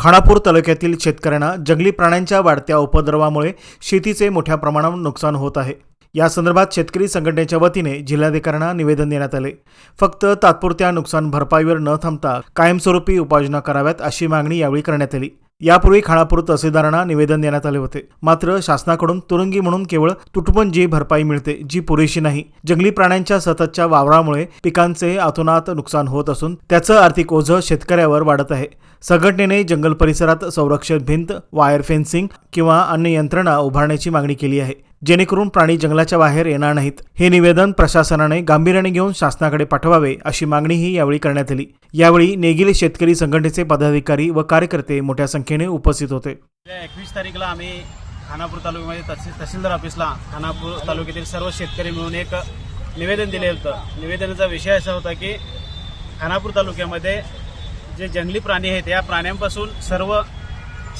खानापूर तालुक्यातील शेतकऱ्यांना जंगली प्राण्यांच्या वाढत्या उपद्रवामुळे शेतीचे मोठ्या प्रमाणावर नुकसान होत आहे. या संदर्भात शेतकरी संघटनेच्या वतीने जिल्हाधिकाऱ्यांना निवेदन देण्यात आले. फक्त तात्पुरत्या नुकसान भरपाईवर न थांबता कायमस्वरूपी उपाययोजना कराव्यात अशी मागणी यावेळी करण्यात आली. यापूर्वी खाणापूर तहसीलदारांना निवेदन देण्यात आले होते. मात्र शासनाकडून तुरुंगी म्हणून केवळ तुटपुंजी भरपाई मिळते जी पुरेशी नाही. जंगली प्राण्यांच्या सततच्या वावरामुळे पिकांचे अतोनात नुकसान होत असून त्याचं आर्थिक ओझं शेतकऱ्यावर वाढत आहे. संघटनेने जंगल परिसरात संरक्षण भिंत वायर फेन्सिंग किंवा अन्य यंत्रणा उभारण्याची मागणी केली आहे. जेणेकरून प्राणी जंगलाच्या बाहेर येणार नाहीत. हे निवेदन प्रशासनाने गांभीर्याने घेऊन शासनाकडे पाठवावे अशी मागणीही यावेळी करण्यात आली. यावेळी नेगिले शेतकरी संघटनेचे पदाधिकारी व कार्यकर्ते मोठ्या संख्येने उपस्थित होते. एकवीस तारीखला आम्ही खानापूर तालुक्यामध्ये तहसील तहसीलदार ऑफिसला खानापूर तालुक्यातील सर्व शेतकरी मिळून एक निवेदन दिले होतं. निवेदनाचा विषय असा होता की खानापूर तालुक्यामध्ये जे जंगली प्राणी आहेत या प्राण्यांपासून सर्व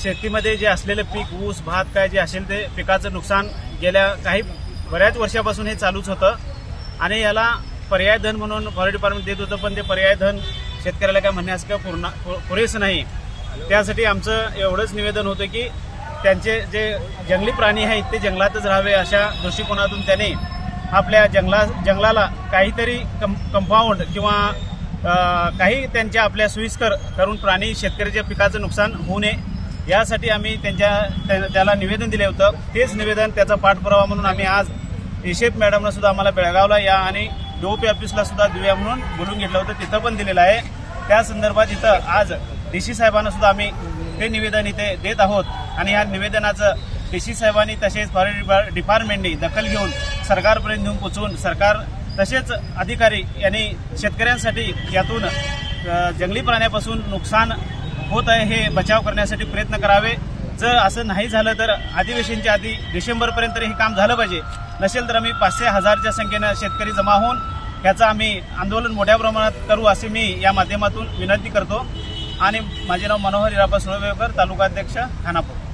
शेतीमध्ये जे असलेलं पीक ऊस भात काय जे असेल ते पिकाचं नुकसान गेल्या काही बऱ्याच वर्षापासून हे चालूच होतं. आणि याला पर्याय धन म्हणून फॉरेस्ट डिपार्टमेंट देत होतं पण ते पर्याय धन शेतकऱ्याला काय म्हणण्यास काय पूर्ण पु- पुरेसं नाही. त्यासाठी आमचं एवढंच निवेदन होतं की त्यांचे जे जंगली प्राणी आहेत ते जंगलातच राहावे अशा दृष्टिकोनातून त्याने आपल्या जंगला जंगलाला काहीतरी कं कंपाऊंड किंवा काही त्यांच्या आपल्या सोयीस्कर करून प्राणी शेतकऱ्याच्या पिकाचं नुकसान होऊ नये यासाठी आम्ही त्यांच्या त्या- त्याला निवेदन दिले होतं. तेच निवेदन त्याचा पाठपुरावा म्हणून आम्ही आज इशेफ मॅडमनं सुद्धा आम्हाला बेळगावला या आणि डीओपी ऑफिसला सुद्धा देऊया म्हणून बोलून घेतलं होतं. तिथं पण दिलेलं आहे. त्या संदर्भात इथं आज डी सी साहेबांना सुद्धा आम्ही ते निवेदन इथे देत आहोत. आणि या निवेदनाचं डी सी साहेबांनी तसेच फॉरेस्ट डिपार्टमेंटनी दखल घेऊन सरकारपर्यंत घेऊन पोचवून सरकार तसेच अधिकारी यांनी शेतकऱ्यांसाठी यातून जंगली प्राण्यापासून नुकसान होत आहे हे बचाव करण्यासाठी प्रयत्न करावे. जर असं नाही झालं तर अधिवेशनच्या आधी डिसेंबरपर्यंत हे काम झालं पाहिजे. नसेल तर आम्ही पाचशे हजारच्या संख्येनं शेतकरी जमा होऊन याचं आम्ही आंदोलन मोठ्या प्रमाणात करू असे मी या माध्यमातून विनंती करतो. आणि माझे नाव मनोहर इरापा सुळवेकर तालुका अध्यक्ष खानापूर.